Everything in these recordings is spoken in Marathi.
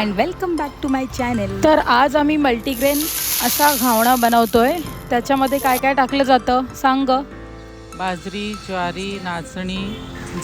And welcome back to my channel तर आज आम्ही मल्टीग्रेन असा घावणा बनवतोय. त्याच्यामध्ये काय काय टाकलं जातं? सांग. बाजरी ज्वारी नाचणी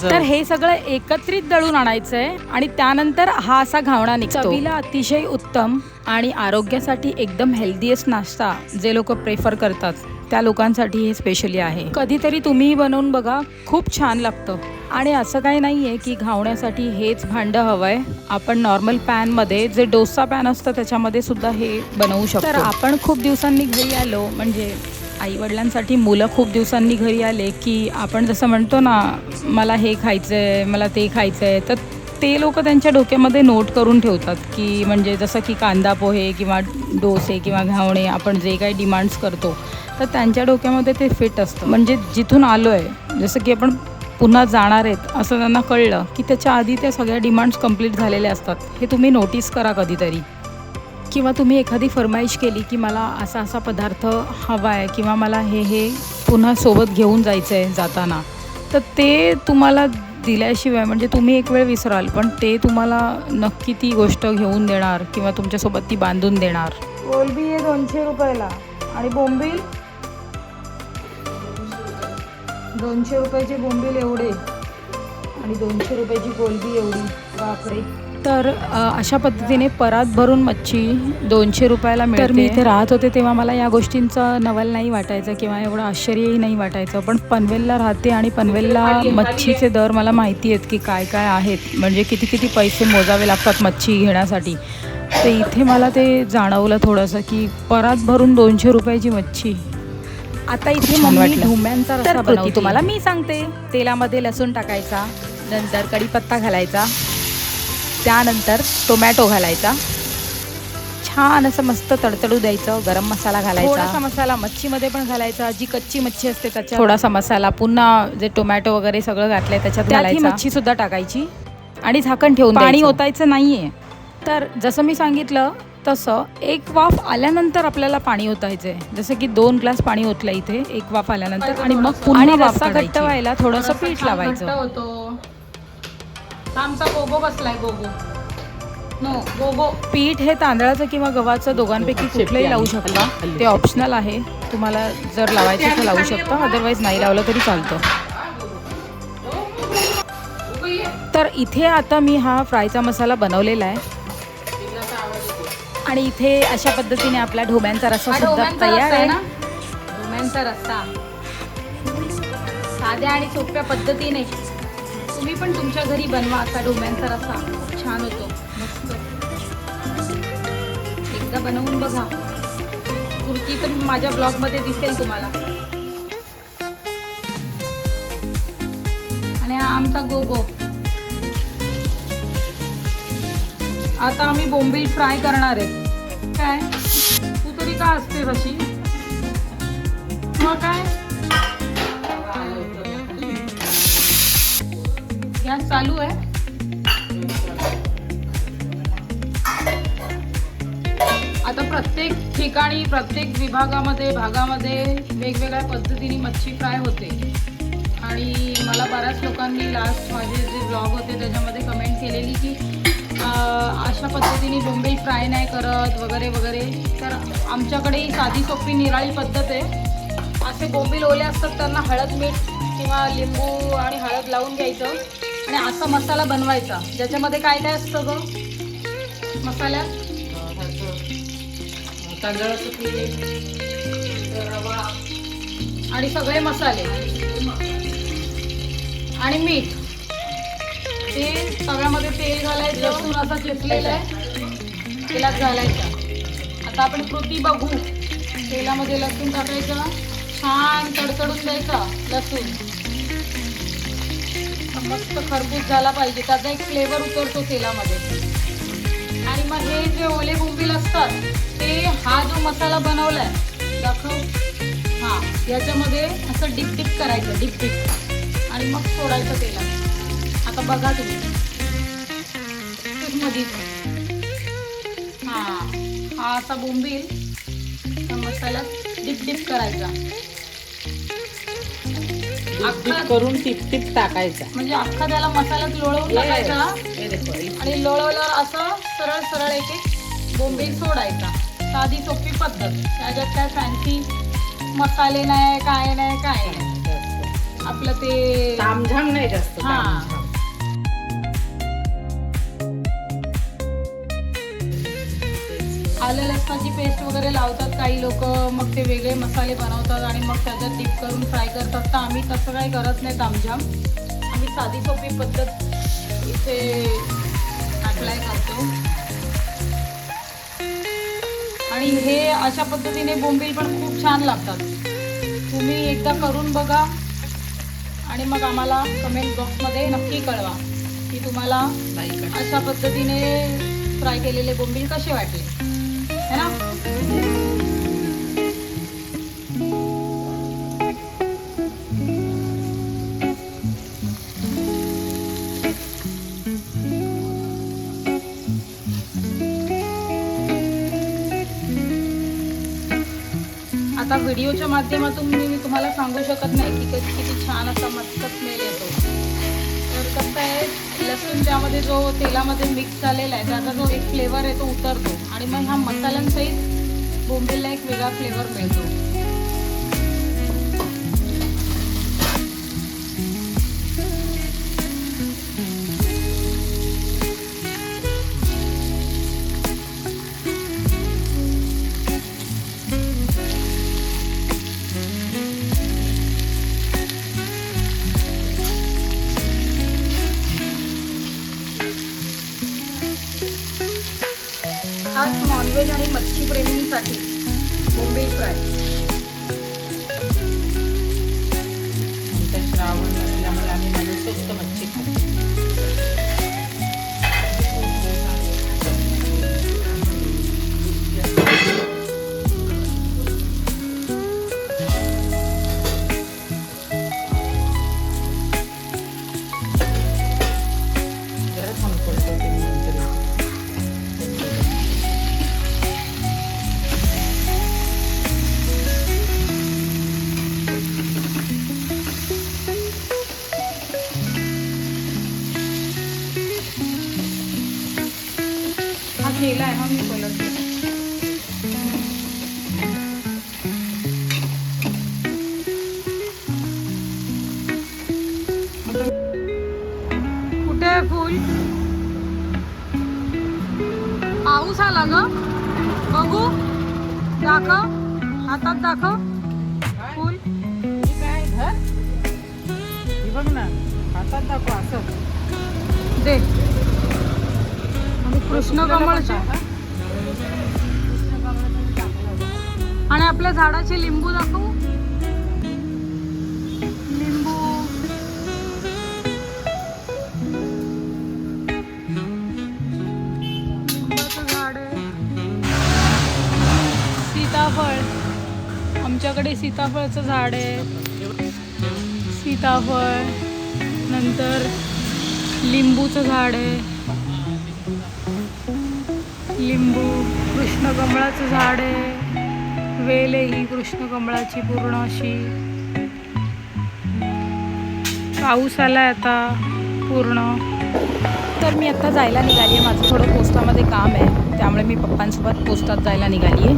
तर हे सगळं एकत्रित दळून आणायचं आहे आणि त्यानंतर हा असा घावणा निघतो. चवीला अतिशय उत्तम आणि आरोग्यासाठी एकदम हेल्दीएस्ट नाश्ता जे लोक प्रेफर करतात त्या लोकांसाठी हे स्पेशली आहे. कधीतरी तुम्ही बनवून बघा. खूप छान लागतं. आणि असं काही नाही आहे की घावण्यासाठी हेच भांडं हवं आहे आपण नॉर्मल पॅनमध्ये जे डोसा पॅन असतं त्याच्यामध्ये सुद्धा हे बनवू शकतो. तर आपण खूप दिवसांनी घरी आलो म्हणजे आईवडिलांसाठी मुलं खूप दिवसांनी घरी आले की आपण जसं म्हणतो ना मला हे खायचं आहे मला ते खायचं आहे तर ते लोक त्यांच्या डोक्यामध्ये नोट करून ठेवतात की म्हणजे जसं की कांदा पोहे किंवा डोसे किंवा घावणे आपण जे काही डिमांड्स करतो तर त्यांच्या डोक्यामध्ये ते फिट असतं. म्हणजे जिथून आलो आहे जसं की आपण पुन्हा जाणार आहेत असं त्यांना कळलं की त्याच्या आधी त्या सगळ्या डिमांड्स कंप्लीट झालेल्या असतात. हे तुम्ही नोटीस करा कधीतरी. किंवा तुम्ही एखादी फरमाईश केली की मला असा असा पदार्थ हवा आहे किंवा मला हे हे पुन्हा सोबत घेऊन जायचं आहे जाताना तर ते तुम्हाला दिल्याशिवाय म्हणजे तुम्ही एक वेळ विसराल पण ते तुम्हाला नक्की ती गोष्ट घेऊन देणार किंवा तुमच्यासोबत ती बांधून देणार. कोलबी आहे दोनशे रुपयाला आणि बोंबील दोनशे रुपयाची बोंबील एवढे आणि दोनशे रुपयाची कोलबी एवढी. बापरे. तर अशा पद्धतीने परात भरून मच्छी दोनशे रुपयाला मिळते तर मी इथे राहत होते तेव्हा मला या गोष्टींचं नवल नाही वाटायचं किंवा एवढं आश्चर्यही नाही वाटायचं. पण पनवेलला राहते आणि पनवेलला मच्छीचे दर मला माहिती आहेत की काय काय आहेत. म्हणजे किती किती पैसे मोजावे लागतात मच्छी घेण्यासाठी. तर इथे मला ते जाणवलं थोडंसं की परात भरून दोनशे रुपयाची मच्छी आता इथे मम्मी. ढोम्यांचा रस्सा बनवते. तुम्हाला मी सांगते. तेलामध्ये लसूण टाकायचा नंतर कढीपत्ता घालायचा त्यानंतर टोमॅटो घालायचा. छान असं मस्त तडतडू द्यायचं गरम मसाला घालायचा. थोडासा मसाला मच्छीमध्ये पण घालायचा जी कच्ची मच्छी असते त्याच्यात. थोडासा मसाला पुन्हा जे टोमॅटो वगैरे सगळं घातलंय त्याच्यात घालायची. मच्छी सुद्धा टाकायची. आणि झाकण ठेवून पाणी ओतायचं नाहीये. तर जसं मी सांगितलं तसं एक वाफ आल्यानंतर आपल्याला पाणी ओतायचं आहे जसं की दोन ग्लास पाणी ओतलं इथे एक वाफ आल्यानंतर आणि मग पुन्हा आणि वाफ रस्सा घट्ट व्हायला थोडंसं पीठ लावायचं. होतो. आमचा गोगो बसलाय गोगो. नो गोगो. पीठ हे तांदळाचं किंवा गव्हाचं दोघांपैकी कुठलंही लावू शकता. ते ऑप्शनल आहे. तुम्हाला जर लावायचं तर लावू शकता. अदरवाईज नाही लावलं तरी चालतं. तर इथे आता मी हा फ्रायचा मसाला बनवलेला आहे. आणि इथे अशा पद्धतीने आपला ढोब्यांचा रस्सा हा सुद्धा ढोब्यांचा तयार रस्सा आहे आहे. ना? ढोब्यांचा रस्सा. साध्या आणि सोप्या पद्धतीने. तुम्ही पण तुमच्या घरी बनवा असा ढोब्यांचा रस्सा. खूप छान होतो. मस्त. एकदा बनवून बघा. कुर्ती पण माझ्या ब्लॉगमध्ये दिसेल तुम्हाला. आणि हा आमचा गोगो. आता आम्ही बोंबील फ्राय करणार आहे. काय? तू तरी का असते अशी? मग काय? गॅस चालू आहे. आता प्रत्येक ठिकाणी प्रत्येक विभागामध्ये भागामध्ये वेगवेगळ्या पद्धतीने मच्छी फ्राय होते. आणि मला बऱ्याच लोकांनी लास्ट माझे जे ब्लॉग होते त्याच्यामध्ये कमेंट केलेली की अशा पद्धतीने बोंबील फ्राय नाही करत वगैरे वगैरे. तर आमच्याकडे ही साधी सोपी निराळी पद्धत आहे. असे बोंबील ओले असतात त्यांना हळद मीठ किंवा लिंबू आणि हळद लावून घ्यायचं. आणि असा मसाला बनवायचा. ज्याच्यामध्ये काय काय असतं ग? मसाल्यात तांदळाचं पीठ रवा आणि सगळे मसाले. आणि मीठ. ते तव्यामध्ये तेल घालायचं लसूण असा चिरलेला आहे. तेलात घालायचा. आता आपण कृती बघू. तेलामध्ये लसूण टाकायचं. छान तडतडून द्यायचं लसूण. मस्त खरपूस झाला पाहिजे. त्याचा एक फ्लेवर उतरतो तेलामध्ये. आणि मग हे जे ओले बोंबील असतात ते हा जो मसाला बनवलाय दाखव. हा याच्यामध्ये असं डिप डिप करायचं डिप डिप आणि मग सोडायचं तेलात. आता बघा तुम्ही. मध्ये. हा हा असा बोंबील. मसाल्यात डिप डिप करायचा. अख्खा करून टिप टिप टाकायचा. म्हणजे अख्खा त्याला मसाल्यात लोळवून टाकायचा. आणि लोळवल्यावर असं सरळ सरळ एक एक बोंबील सोडायचा. साधी सोपी पद्धत. त्याच्यात काय फॅन्सी मसाले नाही काय नाही काय नाही. आपलं ते तामझाम नाही जास्त हा. तामझाम. आलं लसणाची पेस्ट वगैरे लावतात काही लोक. मग ते वेगळे मसाले बनवतात आणि मग त्याच्यात डिप करून फ्राय करतात. तर आम्ही तसं काही करत नाही तामझाम आम्ही साधी सोपी पद्धत इथे अप्लाय करतो. आणि हे अशा पद्धतीने बोंबील पण खूप छान लागतात. तुम्ही एकदा करून बघा. आणि मग आम्हाला कमेंट बॉक्समध्ये नक्की कळवा की तुम्हाला. अशा पद्धतीने फ्राय केलेले बोंबील कसे वाटले. है ना? आता व्हिडिओच्या माध्यमातून मी तुम्हाला सांगू शकत नाही की कधी किती छान असा मस्त लसूण त्यामध्ये जो तेलामध्ये मिक्स झालेला आहे त्याचा जो एक फ्लेवर आहे तो उतरतो. आणि मग ह्या मसाल्यांसहित बोंबीला एक वेगळा फ्लेवर मिळतो. मच्छी प्रेमींसाठी बोंबील केला आहे हा मी बोलत कुठे फुल? पाऊस आला ग. बघू. दाखव. हातात दाखव. फुल. काय बघ ना. हातात दाखव असं. दे. आणि कृष्ण कमळचे आणि आपल्या झाडाचे लिंबू दाखवू? लिंबू. झाड आहे. सीताफळ. आमच्याकडे सीताफळचं झाड आहे. सीताफळ. नंतर लिंबूचं झाड आहे. लिंबू कृष्णकमळाचं झाड आहे. वेल आहे ही कृष्णकमळाची पूर्ण अशी. पाऊस आलाय आता पूर्ण. तर मी आता जायला निघाली आहे माझं थोडं पोस्टामध्ये काम आहे. त्यामुळे मी पप्पांसोबत पोस्टात जायला निघाली आहे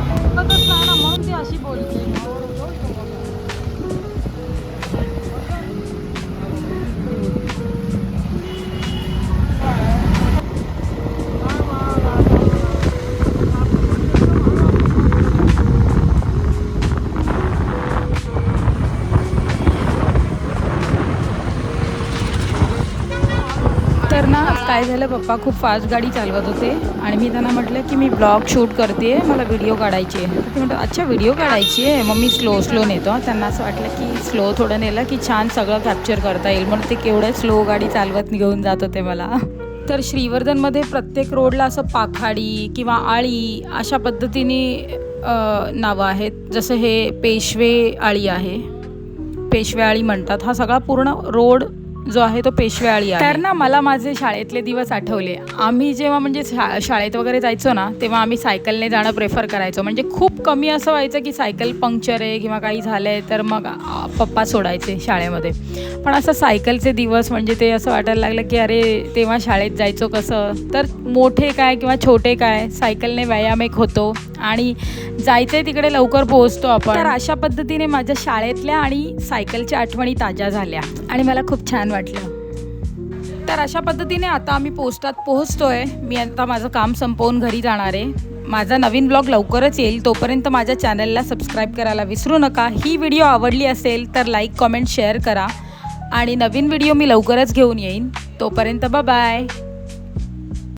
तर ना काय झालं पप्पा खूप फास्ट गाडी चालवत होते. आणि मी त्यांना म्हटलं की मी ब्लॉग शूट करते मला व्हिडिओ काढायची आहे. तर ते म्हणतात अच्छा व्हिडिओ काढायची आहे? मग मी स्लो स्लो नेतो. त्यांना असं वाटलं की स्लो थोडं नेलं की छान सगळं कॅप्चर करता येईल. म्हणून ते केवढं स्लो गाडी चालवत घेऊन जात होते मला. तर श्रीवर्धनमध्ये प्रत्येक रोडला असं पाखाडी किंवा आळी अशा पद्धतीने नावं आहेत. जसं हे पेशवे आळी आहे. पेशवे आळी म्हणतात. हा सगळा पूर्ण रोड जो आहे तो पेशव्याळी तर ना मला माझे शाळेतले दिवस आठवले. आम्ही जेव्हा म्हणजे शा शाळेत वगैरे जायचो ना तेव्हा आम्ही सायकलने जाणं प्रेफर करायचो. म्हणजे खूप कमी असं व्हायचं की सायकल पंक्चर आहे किंवा काही झालं आहे तर मग पप्पा सोडायचे शाळेमध्ये. पण असं सायकलचे दिवस म्हणजे ते असं वाटायला लागलं की अरे तेव्हा शाळेत जायचो कसं? तर मोठे काय किंवा छोटे काय सायकलने व्यायाम एक होतो. आणि जायचंय तिकडे लवकर पोहोचतो आपण. तर अशा पद्धतीने माझ्या शाळेतल्या आणि सायकलच्या आठवणी ताज्या झाल्या. आणि मला खूप छान वाटलं. तर अशा पद्धतीने आता आम्ही पोस्टात पोहोचतोय. मी आता माझं काम संपवून घरी जाणार आहे. माझा नवीन ब्लॉग लवकरच येईल. तोपर्यंत माझ्या चॅनलला सबस्क्राईब करायला विसरू नका. ही व्हिडिओ आवडली असेल तर लाईक कमेंट शेअर करा. आणि नवीन व्हिडिओ मी लवकरच घेऊन येईन. तोपर्यंत बाय